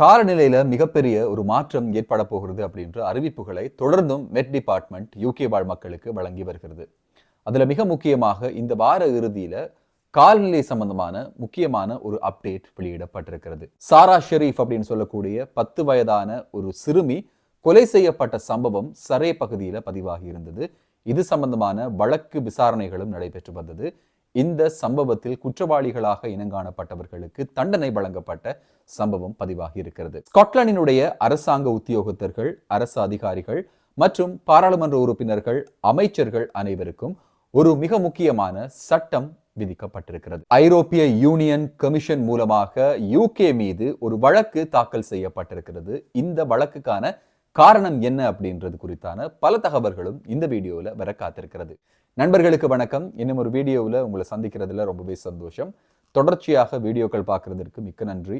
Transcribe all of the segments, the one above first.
காலநிலையில மிகப்பெரிய ஒரு மாற்றம் ஏற்பட போகிறது அப்படின்ற அறிவிப்புகளை தொடர்ந்தும் மெட் டிபார்ட்மெண்ட் யூகே வாழ் மக்களுக்கு வழங்கி வருகிறது. அதுல மிக முக்கியமாக இந்த வார இறுதியில காலநிலை சம்பந்தமான முக்கியமான ஒரு அப்டேட் வெளியிடப்பட்டிருக்கிறது. சாரா ஷெரீஃப் அப்படின்னு சொல்லக்கூடிய பத்து வயதான ஒரு சிறுமி கொலை செய்யப்பட்ட சம்பவம் சரே பகுதியில் பதிவாகி இருந்தது. இது சம்பந்தமான வழக்கு விசாரணைகளும் நடைபெற்று வந்தது. இந்த சம்பவத்தில் குற்றவாளிகளாக இனங்காணப்பட்டவர்களுக்கு தண்டனை வழங்கப்பட்ட சம்பவம் பதிவாகி இருக்கிறது. ஸ்காட்லாண்டினுடைய அரசாங்க உத்தியோகத்தர்கள் அரசு அதிகாரிகள் மற்றும் பாராளுமன்ற உறுப்பினர்கள் அமைச்சர்கள் அனைவருக்கும் ஒரு மிக முக்கியமான சட்டம் விதிக்கப்பட்டிருக்கிறது. ஐரோப்பிய யூனியன் கமிஷன் மூலமாக யூகே மீது ஒரு வழக்கு தாக்கல் செய்யப்பட்டிருக்கிறது. இந்த வழக்குக்கான காரணம் என்ன அப்படின்றது குறித்தான பல தகவல்களும் இந்த வீடியோவில் வர காத்திருக்கிறது. நண்பர்களுக்கு வணக்கம். இன்னும் ஒரு வீடியோவில் உங்களை சந்திக்கிறதுல ரொம்பவே சந்தோஷம். தொடர்ச்சியாக வீடியோக்கள் பார்க்குறதற்கு மிக்க நன்றி.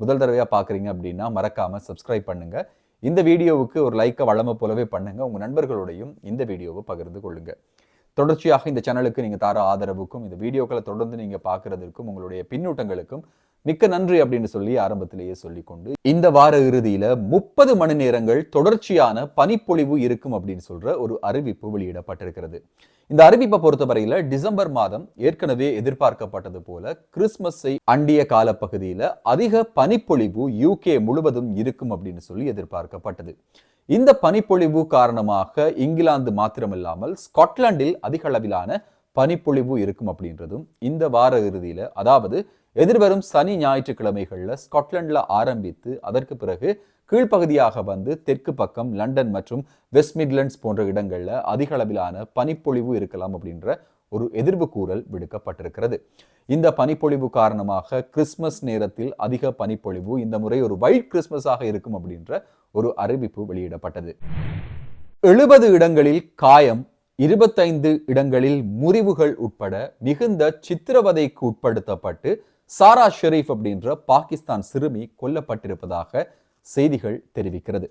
முதல் தடவையாக பார்க்குறீங்க அப்படின்னா மறக்காம சப்ஸ்கிரைப் பண்ணுங்கள் இந்த வீடியோவுக்கு ஒரு லைக்கை வளமை போலவே பண்ணுங்கள் உங்கள் நண்பர்களோடையும் இந்த வீடியோவை பகிர்ந்து கொள்ளுங்கள் தொடர்ச்சியாக இந்த சேனலுக்கு நீங்கள் தர ஆதரவுக்கும் இந்த வீடியோக்களை தொடர்ந்து நீங்கள் பார்க்குறதற்கும் உங்களுடைய பின்னூட்டங்களுக்கும் மிக்க நன்றி அப்படின்னு சொல்லி ஆரம்பத்திலேயே சொல்லிக்கொண்டு இந்த வார இறுதியில முப்பது மணி நேரங்கள் தொடர்ச்சியான பனிப்பொழிவு இருக்கும் அப்படின்னு சொல்ற ஒரு அறிவிப்பு வெளியிடப்பட்டிருக்கிறது. இந்த அறிவிப்பை பொறுத்தவரையில டிசம்பர் மாதம் ஏற்கனவே எதிர்பார்க்கப்பட்டது போல கிறிஸ்மஸை அண்டிய காலப்பகுதியில அதிக பனிப்பொழிவு யூகே முழுவதும் இருக்கும் அப்படின்னு சொல்லி எதிர்பார்க்கப்பட்டது. இந்த பனிப்பொழிவு காரணமாக இங்கிலாந்து மாத்திரமில்லாமல் ஸ்காட்லாண்டில் அதிக அளவிலான பனிப்பொழிவு இருக்கும் அப்படின்றதும் இந்த வார இறுதியில் அதாவது எதிர்வரும் சனி ஞாயிற்றுக்கிழமைகளில் ஸ்காட்லாண்டில் ஆரம்பித்து அதற்கு பிறகு கீழ்ப்பகுதியாக வந்து தெற்கு பக்கம் லண்டன் மற்றும் வெஸ்ட் மிட்லண்ட்ஸ் போன்ற இடங்களில் அதிக அளவிலான பனிப்பொழிவு இருக்கலாம் அப்படின்ற ஒரு எதிர்வு கூறல் விடுக்கப்பட்டிருக்கிறது. இந்த பனிப்பொழிவு காரணமாக கிறிஸ்மஸ் நேரத்தில் அதிக பனிப்பொழிவு இந்த முறை ஒரு ஒயிட் கிறிஸ்மஸாக இருக்கும் அப்படின்ற ஒரு அறிவிப்பு வெளியிடப்பட்டது. எழுபது இடங்களில் காயம் இருபத்தைந்து இடங்களில் முறிவுகள் உட்பட மிகுந்த சித்திரவதைக்கு உட்படுத்தப்பட்டு சாரா ஷெரீஃப் அப்படின்ற பாகிஸ்தான் சிறுமி கொல்லப்பட்டிருப்பதாக செய்திகள் தெரிவிக்கிறது.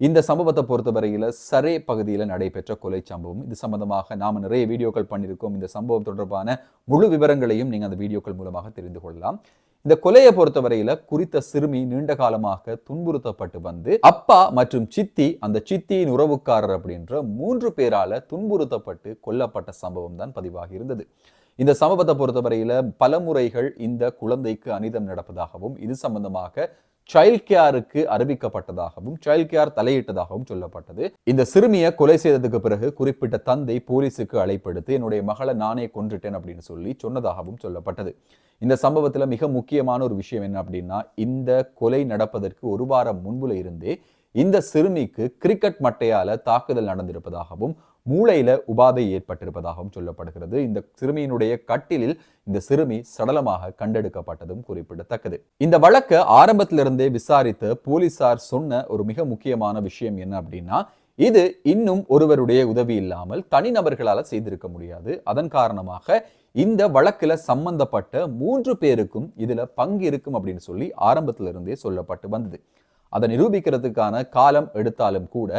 இந்த சம்பவத்தை பொறுத்தவரையில் சரே பகுதியில் நடைபெற்ற கொலை சம்பவம். இது சம்பந்தமாக நாம நிறைய வீடியோக்கள் பண்ணியிருக்கோம். இந்த சம்பவம் தொடர்பான முழு விவரங்களையும் நீங்க அந்த வீடியோக்கள் மூலமாக தெரிந்து கொள்ளலாம். இந்த கொலையை பொறுத்தவரையில குறித்த சிறுமி நீண்ட காலமாக துன்புறுத்தப்பட்டு வந்து அப்பா மற்றும் சித்தி அந்த சித்தியின் உறவுக்காரர் அப்படின்ற மூன்று பேரால துன்புறுத்தப்பட்டு கொல்லப்பட்ட சம்பவம் தான் பதிவாகி இருந்தது. இந்த சம்பவத்தை பொறுத்தவரையில பல முறைகள் இந்த குழந்தைக்கு அனிதம் நடப்பதாகவும் இது சம்பந்தமாக சைல்ட் கேருக்கு அறிவிக்கப்பட்டதாகவும் சைல்ட் கேர் தலையிட்டதாகவும் சொல்லப்பட்டது. இந்த சிறுமியை கொலை செய்ததுக்கு பிறகு குறிப்பிட்ட தந்தை போலீஸுக்கு அழைப்படுத்தி என்னுடைய மகளை நானே கொன்றுட்டேன் அப்படின்னு சொல்லி சொன்னதாகவும் சொல்லப்பட்டது. இந்த சம்பவத்துல மிக முக்கியமான ஒரு விஷயம் என்ன அப்படின்னா இந்த கொலை நடப்பதற்கு ஒரு வாரம் முன்புல இருந்தே இந்த சிறுமிக்கு கிரிக்கெட் மட்டையால தாக்குதல் நடந்திருப்பதாகவும் மூளையில் உபாதை ஏற்பட்டிருப்பதாகவும் சொல்லப்படுகிறது. இந்த சிறுமியினுடைய கட்டிலில் இந்த சிறுமி சடலமாக கண்டெடுக்கப்பட்டதும் குறிப்பிடத்தக்கது. இந்த வழக்கை ஆரம்பத்திலிருந்தே விசாரித்த போலீசார் சொன்ன ஒரு மிக முக்கியமான விஷயம் என்ன அப்படின்னா இது இன்னும் ஒருவருடைய உதவி இல்லாமல் தனிநபர்களால் செய்திருக்க முடியாது. அதன் காரணமாக இந்த வழக்கில் சம்பந்தப்பட்ட மூன்று பேருக்கும் இதில் பங்கு இருக்கும் அப்படின்னு சொல்லி ஆரம்பத்திலிருந்தே சொல்லப்பட்டு வந்தது. அதை நிரூபிக்கிறதுக்கான காலம் எடுத்தாலும் கூட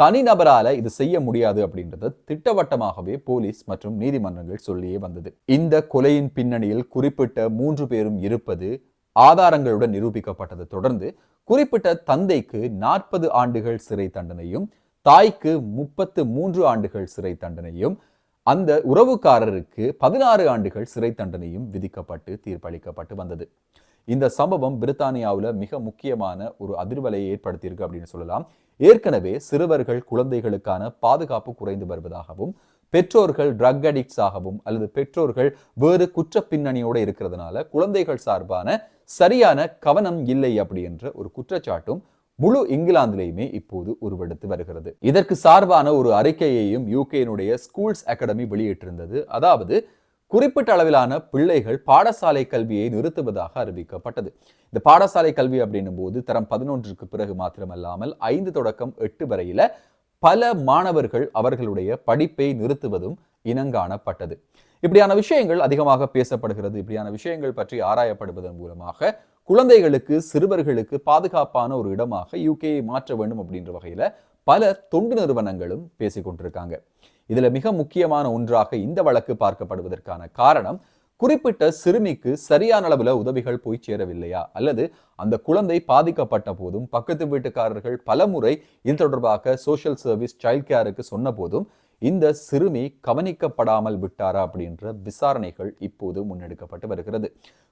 தனிநபரால இது செய்ய முடியாது அப்படின்றது திட்டவட்டமாகவே போலீஸ் மற்றும் நீதிமன்றங்கள் சொல்லியே வந்தது. இந்த கொலையின் பின்னணியில் குறிப்பிட்ட மூன்று பேரும் இருப்பது ஆதாரங்களுடன் நிரூபிக்கப்பட்டதை. தொடர்ந்து குறிப்பிட்ட தந்தைக்கு நாற்பது ஆண்டுகள் சிறை தண்டனையும் தாய்க்கு முப்பத்து மூன்று ஆண்டுகள் சிறை தண்டனையும் அந்த உறவுக்காரருக்கு பதினாறு ஆண்டுகள் சிறை தண்டனையும் விதிக்கப்பட்டு தீர்ப்பளிக்கப்பட்டு வந்தது. இந்த சம்பவம் பிரித்தானியாவில் மிக முக்கியமான ஒரு அதிர்வலையை ஏற்படுத்தியிருக்கு அப்படின்னு சொல்லலாம். ஏற்கனவே சிறுவர்கள் குழந்தைகளுக்கான பாதுகாப்பு குறைந்து வருவதாகவும் பெற்றோர்கள் ட்ரக் அடிக்ட்ஸ் ஆகவும் அல்லது பெற்றோர்கள் வேறு குற்ற பின்னணியோடு இருக்கிறதுனால குழந்தைகள் சார்பான சரியான கவனம் இல்லை அப்படி என்ற ஒரு குற்றச்சாட்டும் முழு இங்கிலாந்திலேயுமே இப்போது உருவெடுத்து வருகிறது. இதற்கு சார்பான ஒரு அறிக்கையையும் யூகேனுடைய ஸ்கூல்ஸ் அகாடமி வெளியிட்டிருந்தது. அதாவது குறிப்பிட்ட அளவிலான பிள்ளைகள் பாடசாலை கல்வியை நிறுத்துவதாக அறிவிக்கப்பட்டது. இந்த பாடசாலை கல்வி அப்படின்னும் போது தரம் பதினொன்றுக்கு பிறகு மாத்திரமல்லாமல் ஐந்து தொடக்கம் எட்டு வரையில பல மாணவர்கள் அவர்களுடைய படிப்பை நிறுத்துவதும் இனங்காணப்பட்டது. இப்படியான விஷயங்கள் அதிகமாக பேசப்படுகிறது. இப்படியான விஷயங்கள் பற்றி ஆராயப்படுவதன் மூலமாக குழந்தைகளுக்கு சிறுவர்களுக்கு பாதுகாப்பான ஒரு இடமாக யூகேயை மாற்ற வேண்டும் அப்படின்ற வகையில பல தொண்டு நிறுவனங்களும் பேசிக்கொண்டிருக்காங்க. இதில் மிக முக்கியமான ஒன்றாக இந்த வழக்கு பார்க்கப்படுவதற்கான காரணம் குறிப்பிட்ட சிறுமிக்கு சரியான அளவில் உதவிகள் போய் சேரவில்லையா? அல்லது அந்த குழந்தை பாதிக்கப்பட்ட போதும் பக்கத்து வீட்டுக்காரர்கள் பலமுறை இது தொடர்பாக சோஷியல் சர்வீஸ் சைல்ட் கேருக்கு சொன்ன போதும் இந்த சிறுமி கவனிக்கப்படாமல் விட்டாரா அப்படின்ற விசாரணைகள் இப்போது முன்னெடுக்கப்பட்டு வருகிறது.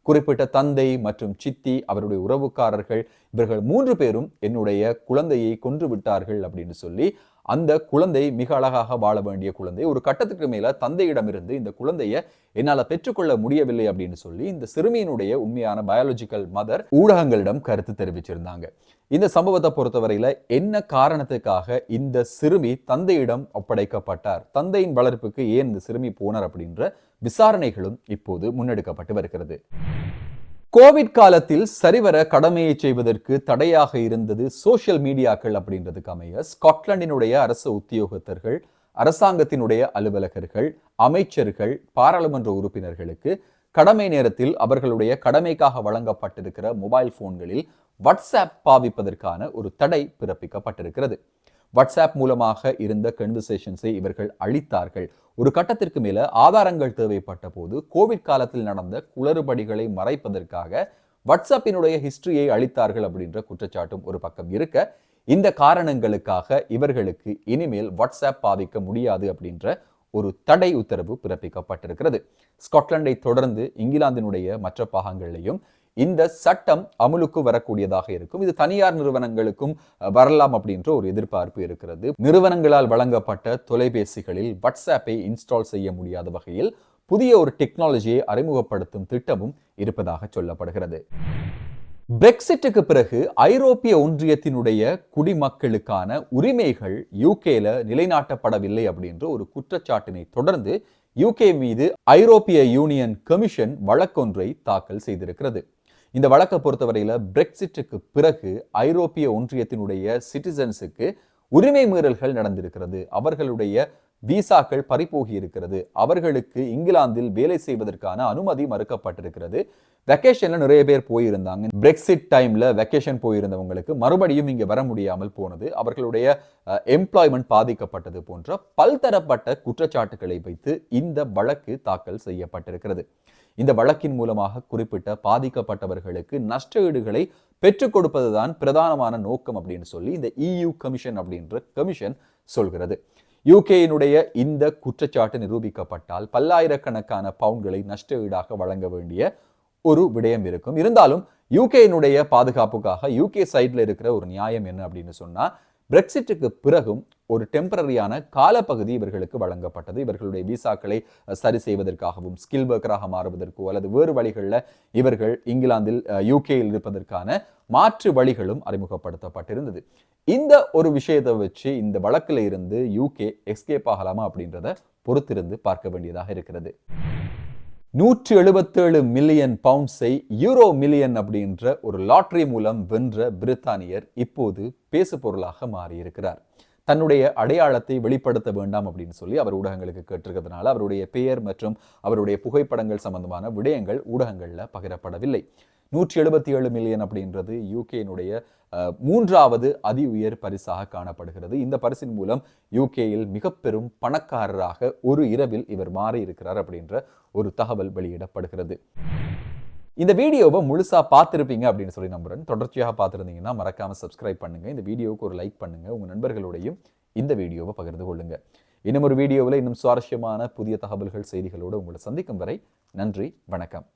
குறிப்பிட்ட தந்தை மற்றும் சித்தி அவருடைய உறவுக்காரர்கள் இவர்கள் மூன்று பேரும் என்னுடைய குழந்தையை கொன்று விட்டார்கள் அப்படின்னு சொல்லி அந்த குழந்தை மிக அழகாக வாழ வேண்டிய குழந்தை. ஒரு கட்டத்துக்கு மேல தந்தையிடமிருந்து இந்த குழந்தைய என்னால பெற்றுக்கொள்ள முடியவில்லை அப்படின்னு சொல்லி இந்த சிறுமியினுடைய உண்மையான பயாலஜிக்கல் மதர் ஊடகங்களிடம் கருத்து தெரிவிச்சிருந்தாங்க. இந்த சம்பவத்தை பொறுத்தவரையில என்ன காரணத்துக்காக இந்த சிறுமி தந்தையிடம் ஒப்படைக்கப்பட்டார்? தந்தையின் வளர்ப்புக்கு ஏன் இந்த சிறுமி போனார் அப்படின்ற விசாரணைகளும் இப்போது முன்னெடுக்கப்பட்டு வருகிறது. கோவிட் காலத்தில் சரிவர கடமையை செய்வதற்கு தடையாக இருந்தது சோசியல் மீடியாக்கள் அப்படின்றதுக்கு அமைய ஸ்காட்லாண்டினுடைய அரசு உத்தியோகத்தர்கள் அரசாங்கத்தினுடைய அலுவலகர்கள் அமைச்சர்கள் பாராளுமன்ற உறுப்பினர்களுக்கு கடமை நேரத்தில் அவர்களுடைய கடமைக்காக வழங்கப்பட்டிருக்கிற மொபைல் போன்களில் வாட்ஸ்அப் பாவிப்பதற்கான ஒரு தடை பிறப்பிக்கப்பட்டிருக்கிறது. வாட்ஸ்அப் மூலமாக இருந்த கன்வர்சேஷன்ஸை இவர்கள் அளித்தார்கள் ஒரு கட்டத்திற்கு மேல ஆதாரங்கள் தேவைப்பட்ட போது கோவிட் காலத்தில் நடந்த குளறுபடிகளை மறைப்பதற்காக வாட்ஸ்அப்பினுடைய ஹிஸ்டரியை அளித்தார்கள் அப்படின்ற குற்றச்சாட்டும் ஒரு பக்கம் இருக்க இந்த காரணங்களுக்காக இவர்களுக்கு இனிமேல் வாட்ஸ்அப் பாவிக்க முடியாது அப்படின்ற ஒரு தடை உத்தரவு பிறப்பிக்கப்பட்டிருக்கிறது. ஸ்காட்லாண்டை தொடர்ந்து இங்கிலாந்தினுடைய மற்ற பாகங்களிலையும் இந்த சட்டம் அமுலுக்கு வரக்கூடியதாக இருக்கும். இது தனியார் நிறுவனங்களுக்கும் வரலாம் அப்படின்ற ஒரு எதிர்பார்ப்பு இருக்கிறது. நிறுவனங்களால் வழங்கப்பட்ட தொலைபேசிகளில் வாட்ஸ்அப்பை இன்ஸ்டால் செய்ய முடியாத வகையில் புதிய ஒரு டெக்னாலஜியை அறிமுகப்படுத்தும் திட்டமும் இருப்பதாக சொல்லப்படுகிறது. பிரெக்சிட்டுக்கு பிறகு ஐரோப்பிய ஒன்றியத்தினுடைய குடிமக்களுக்கான உரிமைகள் யூகேல நிலைநாட்டப்படவில்லை அப்படின்ற ஒரு குற்றச்சாட்டினை தொடர்ந்து யூகே மீது ஐரோப்பிய யூனியன் கமிஷன் வழக்கொன்றை தாக்கல் செய்திருக்கிறது. இந்த வழக்கை பொறுத்தவரையில் பிரெக்சிட்டுக்கு பிறகு ஐரோப்பிய ஒன்றியத்தினுடைய சிட்டிசன்ஸுக்கு உரிமை மீறல்கள் நடந்திருக்கிறது. அவர்களுடைய விசாக்கள் பறிப்போகி இருக்கிறது அவர்களுக்கு இங்கிலாந்தில் வேலை செய்வதற்கான அனுமதி மறுக்கப்பட்டிருக்கிறது. வெக்கேஷன்ல நிறைய பேர் போயிருந்தாங்க. பிரெக்சிட் டைம்ல வெக்கேஷன் போயிருந்தவங்களுக்கு மறுபடியும் இங்க வர முடியாமல் போனது. அவர்களுடைய எம்ப்ளாய்மெண்ட் பாதிக்கப்பட்டது போன்ற பல்தரப்பட்ட குற்றச்சாட்டுகளை வைத்து இந்த வழக்கு தாக்கல் செய்யப்பட்டிருக்கிறது. இந்த வழக்கின் மூலமாக குறிப்பிட்ட பாதிக்கப்பட்டவர்களுக்கு நஷ்ட ஈடுகளை பெற்றுக் கொடுப்பதுதான் பிரதானமான நோக்கம் அப்படின்னு சொல்லி இந்த இயு கமிஷன் அப்படின்ற கமிஷன் சொல்கிறது. யூகேயினுடைய இந்த குற்றச்சாட்டு நிரூபிக்கப்பட்டால் பல்லாயிரக்கணக்கான பவுண்ட்களை நஷ்ட ஈடாக வழங்க வேண்டிய ஒரு விடயம் இருக்கும். இருந்தாலும் யூகேயினுடைய பாதுகாப்புக்காக யூகே சைட்ல இருக்கிற ஒரு நியாயம் என்ன அப்படின்னு சொன்னா பிரெக்சிட்டுக்கு பிறகும் ஒரு டெம்பரரியான காலப்பகுதி இவர்களுக்கு வழங்கப்பட்டது. இவர்களுடைய விசாக்களை சரி செய்வதற்காகவும் ஸ்கில் ஒர்க்கராக மாறுவதற்கோ அல்லது வேறு வழிகளில் இவர்கள் இங்கிலாந்தில் யூகேயில் இருப்பதற்கான மாற்று வழிகளும் அறிமுகப்படுத்தப்பட்டிருந்தது. இந்த ஒரு விஷயத்தை வச்சு இந்த வழக்கில் இருந்து யூகே எஸ்கேப் ஆகலாமா அப்படின்றத பொறுத்திருந்து பார்க்க வேண்டியதாக இருக்கிறது. நூற்றி எழுபத்தேழு மில்லியன் பவுண்ட்ஸை யூரோ மில்லியன் அப்படின்ற ஒரு லாட்ரி மூலம் வென்ற பிரித்தானியர் இப்போது பேசு பொருளாக மாறியிருக்கிறார். தன்னுடைய அடையாளத்தை வெளிப்படுத்த வேண்டாம் அப்படின்னு சொல்லி அவர் ஊடகங்களுக்கு கேட்டிருக்கிறதுனால அவருடைய பெயர் மற்றும் அவருடைய புகைப்படங்கள் சம்பந்தமான விடயங்கள் ஊடகங்களில் பகிரப்படவில்லை. நூற்றி எழுபத்தி ஏழு மில்லியன் அப்படின்றது யூகேனுடைய மூன்றாவது அதி உயர் பரிசாக காணப்படுகிறது. இந்த பரிசின் மூலம் யூகேயில் மிக பெரும் பணக்காரராக ஒரு இரவில் இவர் மாறி இருக்கிறார் அப்படின்ற ஒரு தகவல் வெளியிடப்படுகிறது. இந்த வீடியோவை முழுசாக பார்த்துருப்பீங்க அப்படின்னு சொல்லி நம்புகிறேன் தொடர்ச்சியாக பார்த்துருந்தீங்கன்னா மறக்காமல் சப்ஸ்கிரைப் பண்ணுங்கள் இந்த வீடியோவுக்கு ஒரு லைக் பண்ணுங்கள் உங்கள் நண்பர்களோடையும் இந்த வீடியோவை பகிர்ந்து கொள்ளுங்கள் இன்னும் ஒரு வீடியோவில் இன்னும் சுவாரஸ்யமான புதிய தகவல்கள் செய்திகளோடு உங்களை சந்திக்கும் வரை நன்றி வணக்கம்.